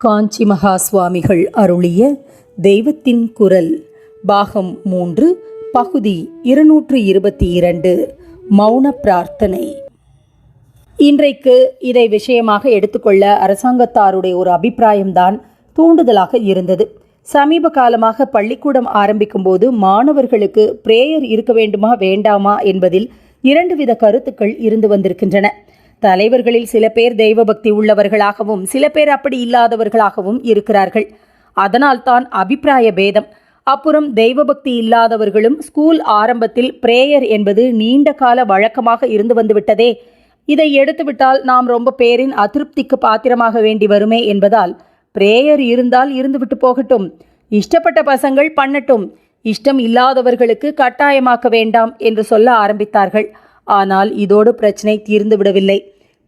காஞ்சி மகா சுவாமிகள் அருளிய தெய்வத்தின் குரல் பாகம் மூன்று பகுதி இருநூற்று இருபத்தி இரண்டு மௌன பிரார்த்தனை. இன்றைக்கு இதை விஷயமாக எடுத்துக்கொள்ள அரசாங்கத்தாருடைய ஒரு அபிப்பிராயம்தான் தூண்டுதலாக இருந்தது. சமீப காலமாக பள்ளிக்கூடம் ஆரம்பிக்கும்போது மாணவர்களுக்கு பிரேயர் இருக்க வேண்டுமா வேண்டாமா என்பதில் இரண்டு வித கருத்துக்கள் இருந்து வந்திருக்கின்றன. தலைவர்களில் சில பேர் தெய்வ பக்தி உள்ளவர்களாகவும் சில பேர் அப்படி இல்லாதவர்களாகவும் இருக்கிறார்கள். அதனால்தான் அபிப்பிராய பேதம். அப்புறம் தெய்வ பக்தி இல்லாதவர்களும் ஸ்கூல் ஆரம்பத்தில் பிரேயர் என்பது நீண்ட கால வழக்கமாக இருந்து வந்துவிட்டதே இதை எடுத்துவிட்டால் நாம் ரொம்ப பேரின் அதிருப்திக்கு பாத்திரமாக வேண்டி வருமே என்பதால் பிரேயர் இருந்தால் இருந்துவிட்டு போகட்டும். இஷ்டப்பட்ட பசங்கள் பண்ணட்டும். இஷ்டம் இல்லாதவர்களுக்கு கட்டாயமாக்க வேண்டாம் என்று சொல்ல ஆரம்பித்தார்கள். ஆனால் இதோடு பிரச்சனை தீர்ந்து விடவில்லை.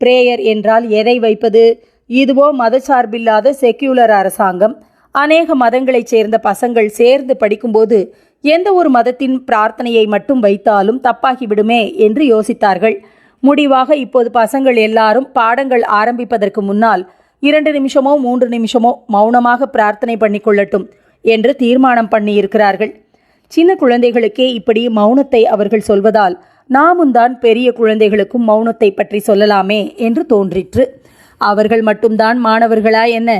பிரேயர் என்றால் எதை வைப்பது? இதுவோ மதசார்பில்லாத செக்யூலர் அரசாங்கம். அநேக மதங்களைச் சேர்ந்த பசங்கள் சேர்ந்து படிக்கும்போது எந்த ஒரு மதத்தின் பிரார்த்தனையை மட்டும் வைத்தாலும் தப்பாகிவிடுமே என்று யோசித்தார்கள். முடிவாக இப்போது பசங்கள் எல்லாரும் பாடங்கள் ஆரம்பிப்பதற்கு முன்னால் இரண்டு நிமிஷமோ மூன்று நிமிஷமோ மௌனமாக பிரார்த்தனை பண்ணிக்கொள்ளட்டும் என்று தீர்மானம் பண்ணியிருக்கிறார்கள். சின்ன குழந்தைகளுக்கே இப்படி மௌனத்தை அவர்கள் சொல்வதால் நாமும் தான் பெரிய குழந்தைகளுக்கும் மௌனத்தை பற்றி சொல்லலாமே என்று தோன்றிற்று. அவர்கள் மட்டும்தான் மாணவர்களா என்ன?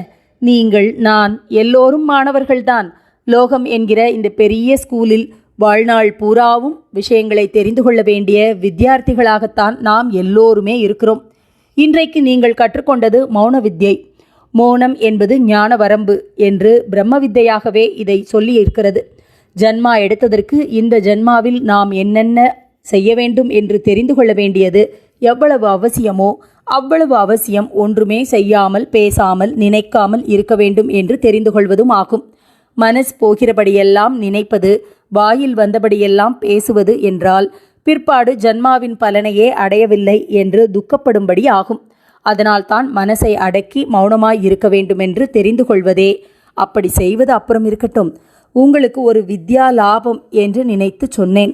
நீங்கள் நான் எல்லோரும் மாணவர்கள்தான். லோகம் என்கிற இந்த பெரிய ஸ்கூலில் வாழ்நாள் பூராவும் விஷயங்களை தெரிந்து கொள்ள வேண்டிய வித்தியார்த்திகளாகத்தான் நாம் எல்லோருமே இருக்கிறோம். இன்றைக்கு நீங்கள் கற்றுக்கொண்டது மௌன வித்யை மௌனம் என்பது ஞான வரம்பு என்று பிரம்ம வித்தையாகவே இதை சொல்லி இருக்கிறது ஜன்மா எடுத்ததற்கு இந்த ஜன்மாவில் நாம் என்னென்ன செய்ய வேண்டும் என்று தெரிந்து கொள்ள வேண்டியது எவ்வளவு அவசியமோ அவ்வளவு அவசியம் ஒன்றுமே செய்யாமல் பேசாமல் நினைக்காமல் இருக்க வேண்டும் என்று தெரிந்து கொள்வதும் ஆகும். மனஸ் போகிறபடியெல்லாம் நினைப்பது வாயில் வந்தபடியெல்லாம் பேசுவது என்றால் பிற்பாடு ஜன்மாவின் பலனையே அடையவில்லை என்று துக்கப்படும்படி ஆகும். அதனால்தான் மனசை அடக்கி மௌனமாய் இருக்க வேண்டுமென்று தெரிந்து கொள்வதே. அப்படி செய்வது அப்புறம் இருக்கட்டும். உங்களுக்கு ஒரு வித்யா லாபம் என்று நினைத்து சொன்னேன்.